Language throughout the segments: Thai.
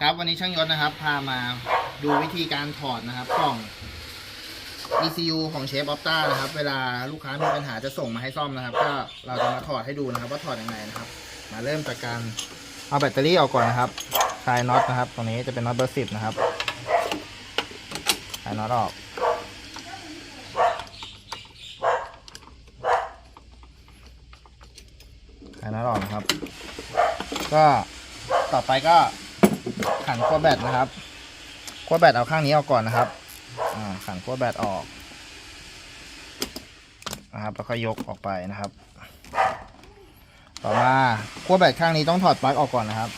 ครับวันนี้ช่างยศนะครับ พามาดูวิธีการถอดนะครับกล่อง ECU ของเชฟออฟต้านะครับ เวลาลูกค้ามีปัญหาจะส่งมาให้ซ่อมนะครับ ก็เราจะมาถอดให้ดูนะครับ ว่าถอดยังไงนะครับ มาเริ่มจากการเอาแบตเตอรี่ออกก่อนนะครับคลายน็อตนะครับ ตรงนี้จะเป็นน็อตเบอร์สิบนะครับคลายน็อตออกคลายน็อตออกนะครับ ก็ต่อไปก็ ขันขั้วแบตนะครับขั้วแบตเอาข้างนี้ออกก่อนนะครับขันขั้วแบตออกนะครับแล้วก็ยกออกไปนะครับ ต่อมาขั้วแบตข้างนี้ต้องถอดปลั๊กออกก่อนนะครับ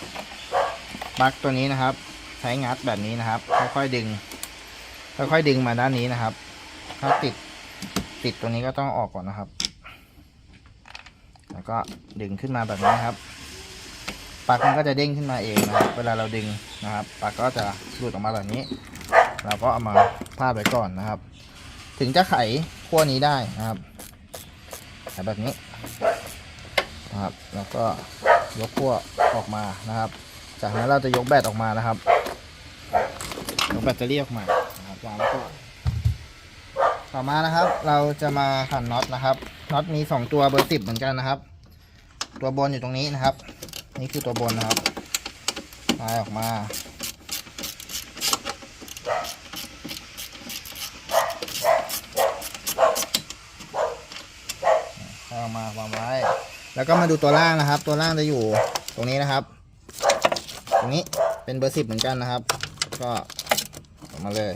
ปลั๊กตัวนี้นะครับ ใช้งัดแบบนี้นะครับ ค่อยๆดึง ค่อยๆดึงมาด้านนี้นะครับ ถ้าติดติดตัวนี้ก็ต้องออกก่อนนะครับ แล้วก็ดึงขึ้นมาแบบนี้ครับ ลั๊กมันก็จะเด้งขึ้นมาเองนะครับเวลาเราดึงนะครับปลั๊กก็จะหลุดออกมาแบบนี้ เราก็เอามาพาดไว้ก่อนนะครับ ถึงจะไขขั้วนี้ได้นะครับไขแบบนี้นะครับแล้วก็ยกขั้วออกมานะครับ จากนั้นเราจะยกแบตออกมานะครับยกแบตเตอรี่ออกมานะครับวางไว้ก่อนต่อมานะครับ เราจะมาขันน็อตนะครับน็อตมีสองตัวเบอร์สิบเหมือนกันนะครับ ตัวบนอยู่ตรงนี้นะครับ นี่คือตัวบนนะครับลายออกมา เอามาวางไว้ แล้วก็มาดูตัวล่างนะครับ ตัวล่างจะอยู่ตรงนี้นะครับ ตรงนี้เป็นเบอร์สิบเหมือนกันนะครับ ก็ออกมาเลย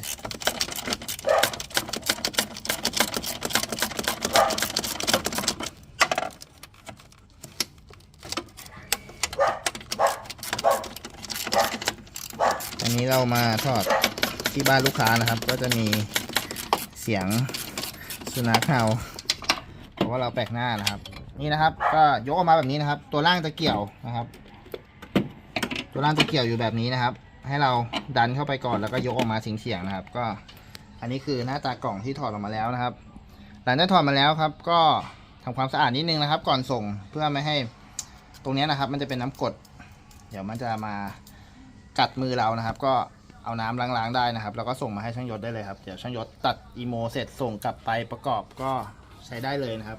อันนี้เรามาทอดที่บ้านลูกค้านะครับ ก็จะมีเสียงสุนัขเห่าเพราะว่าเราแปลกหน้านะครับ นี่นะครับ ก็ยกออกมาแบบนี้นะครับ ตัวล่างจะเกี่ยวนะครับ ตัวล่างจะเกี่ยวอยู่แบบนี้นะครับ ให้เราดันเข้าไปก่อนแล้วก็ยกออกมาเฉียงๆนะครับ ก็อันนี้คือหน้าตากล่องที่ถอดออกมาแล้วนะครับ หลังจากถอดมาแล้วครับ ก็ทำความสะอาดนิดนึงนะครับ ก่อนส่งเพื่อไม่ให้ตรงนี้นะครับ มันจะเป็นน้ำกรดเดี๋ยวมันจะมา กัดมือเรานะครับ ก็เอาน้ำล้างๆได้นะครับ แล้วก็ส่งมาให้ช่างยศได้เลยครับ เดี๋ยวช่างยศตัดอีโมเสร็จส่งกลับไปประกอบก็ใช้ได้เลยนะครับ